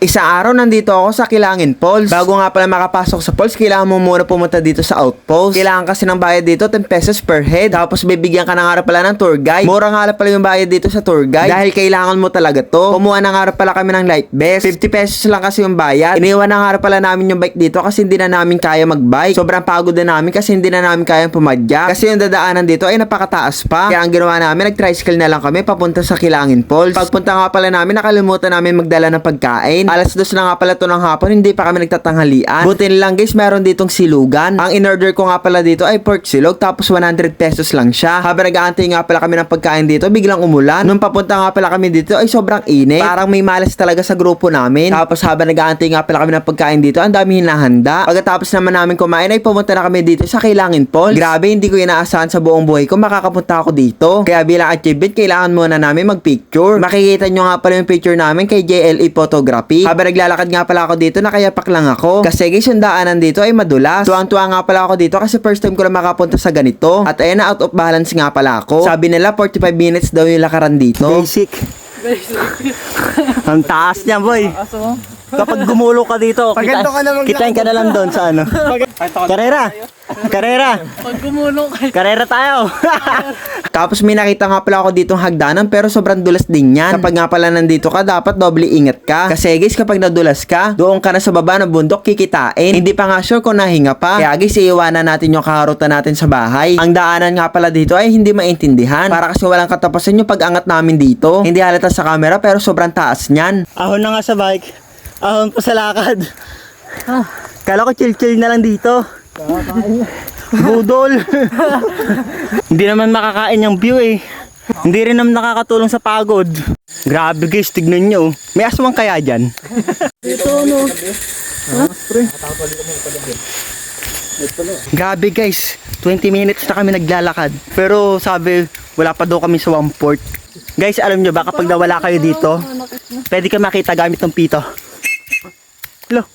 Isang araw nandito ako sa Kilangin Falls. Bago nga pala makapasok sa falls, kailangan mo muna pumunta dito sa outpost. Kailangan kasi ng bayad dito 10 pesos per head. Tapos bibigyan ka na nga pala ng tour guide. Mura nga pala yung bayad dito sa tour guide. Dahil kailangan mo talaga to. Kumuha na nga pala kami ng life vest. 50 pesos lang kasi yung bayad. Iniwan na nga pala namin yung bike dito kasi hindi na namin kaya magbike. Sobrang pagod na namin kasi hindi na namin kaya pumadya. Kasi yung dadaanan dito ay napakataas pa. Kaya ang ginawa namin, nag-tricycle na lang kami papunta sa Kilangin Falls. Pagpunta nga pala namin, nakalimutan namin magdala ng pagkain. Alas dos na nga pala to ng hapon, hindi pa kami nagtatanghalian. Buti lang guys, meron ditong silugan. Ang in-order ko nga pala dito ay pork silog, tapos 100 pesos lang siya. Habang nag-aantay nga pala kami ng pagkain dito, biglang umulan. Nung papunta nga pala kami dito ay sobrang init. Parang may malas talaga sa grupo namin. Tapos habang nag-aantay nga pala kami ng pagkain dito, ang dami hinahanda. Pagkatapos naman namin kumain ay pumunta na kami dito sa Kilangin Falls. Grabe, hindi ko inaasahan sa buong buhay ko makakapunta ako dito. Kaya bilang achievement, kailangan muna namin mag-picture. Makikita nyo nga pala yung picture namin kay JLE Photography. Habang naglalakad nga pala ako dito, nakayapak lang ako. Kasi guys, yung daanan dito ay madulas. Tuwang-tuwa nga pala ako dito kasi first time ko lang makapunta sa ganito. At ayun na, out of balance nga pala ako. Sabi nila, 45 minutes daw yung lakaran dito. Basic. Ang taas niya, boy. Kapag gumulo ka dito, kita, ka na maglakad. kitain ka na lang doon sa ano. Karera! Karera! Pag gumulong ka, Karera tayo! Tapos may nakita nga pala ako ditong hagdanan pero sobrang dulas din yan. Kapag nga pala nandito ka, dapat doble ingat ka. Kasi guys, kapag nadulas ka, doon ka na sa baba ng bundok kikitain. Hindi pa nga sure kung nahinga pa. Kaya guys, iiwanan natin yung kaharutan natin sa bahay. Ang daanan nga pala dito ay hindi maintindihan. Para kasi walang katapusan yung pag-angat namin dito. Hindi halata sa camera pero sobrang taas niyan. Ahon na nga sa bike. Ahon pa sa lakad. Kala ko chill-chill na lang dito. Budol. Hindi naman makakain yung view eh. Hindi rin naman nakakatulong sa pagod. Grabe guys, tignan nyo. May aswang kaya dyan? Grabe guys, 20 minutes na kami naglalakad. Pero sabi, wala pa daw kami sa one port. Guys, alam nyo ba kapag nawala kayo dito, pwede ka makita gamit ng pito. Hello,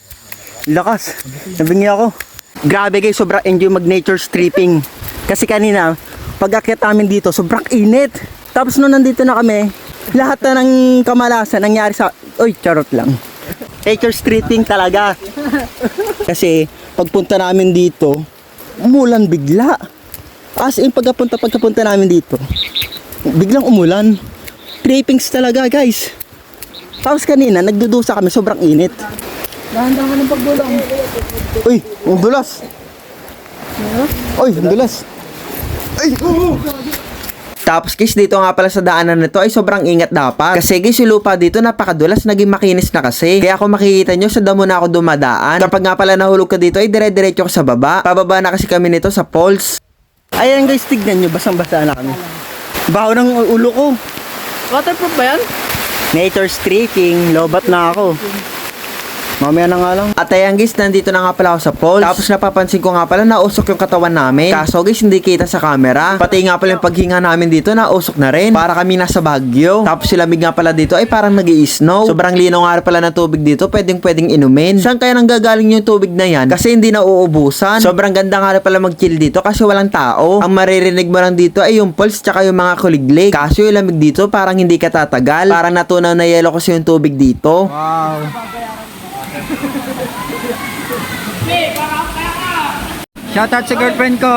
lakas. Nabingi ako. Grabe guys, sobrang enjoy mag nature stripping. Kasi kanina, pag namin dito, sobrang init. Tapos nung nandito na kami, lahat na ng kamalasan nangyari sa... Uy, charot lang. Nature stripping talaga. Kasi pagpunta namin dito, umulan bigla. As in pagkapunta pagkapunta namin dito, biglang umulan. Trippings talaga guys. Tapos kanina, nagdudusa kami, sobrang init. Dahan-dahan ka ng pagbulong. Uy, ang dulas. Uy, ang dulas. Ay, oo. Tapos guys, dito nga pala sa daanan na to ay sobrang ingat dapat. Kasi guys, yung lupa dito napakadulas, naging makinis na kasi. Kaya kung makikita nyo, sa damo na ako dumadaan. Kapag nga pala nahulog ka dito, ay dire-diretso ka sa baba. Pababa na kasi kami nito sa falls. Ayan guys, tignan nyo, basang-basa na kami. Baho ng ulo ko. Waterproof ba yan? Nature stripping, lobat na ako. Mamaya na nga lang. At ayan guys, nandito na nga pala ako sa falls. Tapos napapansin ko nga pala nausok yung katawan namin. Kaso guys, hindi kita sa camera. Pati nga pala yung paghinga namin dito, nausok na rin. Para kami nasa Baguio. Tapos yung lamig nga pala dito ay parang nag snow Sobrang linaw nga pala ng tubig dito, pwedeng pwedeng inumin. Saan kaya nanggagaling yung tubig na yan? Kasi hindi na uubusan. Sobrang ganda nga pala mag-chill dito kasi walang tao. Ang maririnig mo lang dito ay yung pulse tsaka yung mga kuliglig. Kaso yung lamig dito parang hindi ka tatagal. Parang natunaw na yelo kasi yung tubig dito. นี่ก็รับแล้ว Shoutout sa girlfriend ko.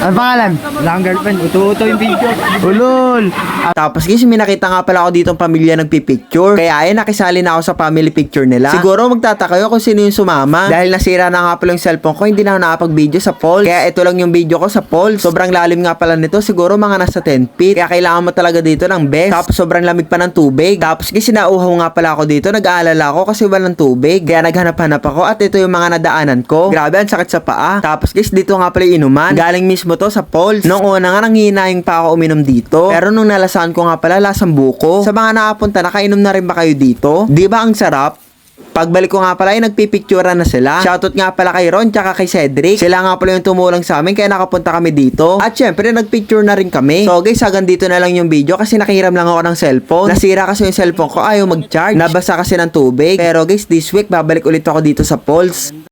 Ano pangalan? Wala akong girlfriend. Uto-uto yung video. Ulol. Tapos guys, may nakita nga pala ako dito ang pamilya nagpipicture. Kaya ay nakisali na ako sa family picture nila. Siguro magtataka kayo kung sino yung sumama. Dahil nasira na nga pala yung cellphone ko, hindi na ako nakapag-video sa falls. Kaya ito lang yung video ko sa falls. Sobrang lalim nga pala nito. Siguro mga nasa 10 feet. Kaya kailangan mo talaga dito ng best. Tapos sobrang lamig pa ng tubig. Tapos guys, sinauhaw nga pala ako dito. Nag-aalala ako kasi walang tubig. Kaya naghanap-hanap ako at ito yung mga nadaanan ko. Grabe, ang sakit sa paa. Tapos guys, dito nga pala inuman. Galing mismo to sa falls. Noong una nga, nanghihinayang pa ako uminom dito. Pero nung nalasahan ko nga pala, lasang buko. Sa mga nakapunta, nakainom na rin ba kayo dito? Di ba ang sarap? Pagbalik ko nga pala ay nagpipicturean na sila. Shoutout nga pala kay Ron tsaka kay Cedric. Sila nga pala yung tumulong sa amin kaya nakapunta kami dito. At syempre nagpicture na rin kami. So guys, hanggang dito na lang yung video kasi nakihiram lang ako ng cellphone. Nasira kasi yung cellphone ko ayaw mag-charge. Nabasa kasi ng tubig. Pero guys, this week babalik ulit ako dito sa Pulse.